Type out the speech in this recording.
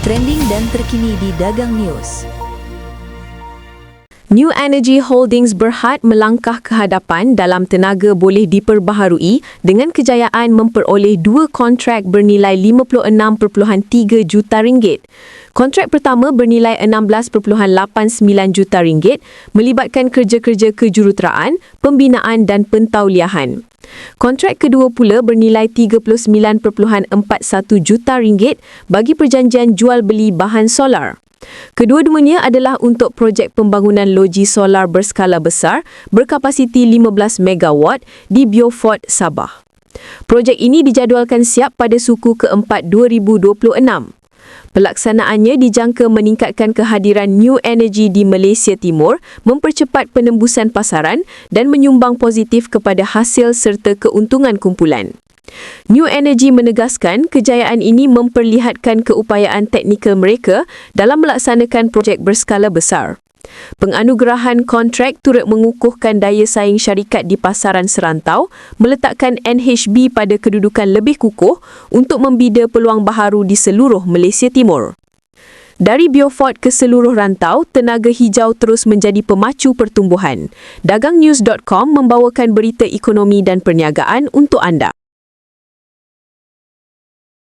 trending dan terkini di Dagang News. New Energy Holdings berhad melangkah ke hadapan dalam tenaga boleh diperbaharui dengan kejayaan memperoleh dua kontrak bernilai 56.3 juta ringgit. Kontrak pertama bernilai 16.89 juta ringgit melibatkan kerja-kerja kejuruteraan, pembinaan dan pentauliahan. Kontrak kedua pula bernilai 39.41 juta ringgit bagi perjanjian jual beli bahan solar. Kedua-duanya adalah untuk projek pembangunan loji solar berskala besar berkapasiti 15 megawatt di Beaufort, Sabah. Projek ini dijadualkan siap pada suku keempat 2026. Pelaksanaannya dijangka meningkatkan kehadiran New Energy di Malaysia Timur, mempercepat penembusan pasaran dan menyumbang positif kepada hasil serta keuntungan kumpulan. New Energy menegaskan kejayaan ini memperlihatkan keupayaan teknikal mereka dalam melaksanakan projek berskala besar. Penganugerahan kontrak turut mengukuhkan daya saing syarikat di pasaran serantau, meletakkan NHB pada kedudukan lebih kukuh untuk membida peluang baharu di seluruh Malaysia Timur. Dari Beaufort ke seluruh rantau, tenaga hijau terus menjadi pemacu pertumbuhan. Dagangnews.com membawakan berita ekonomi dan perniagaan untuk anda.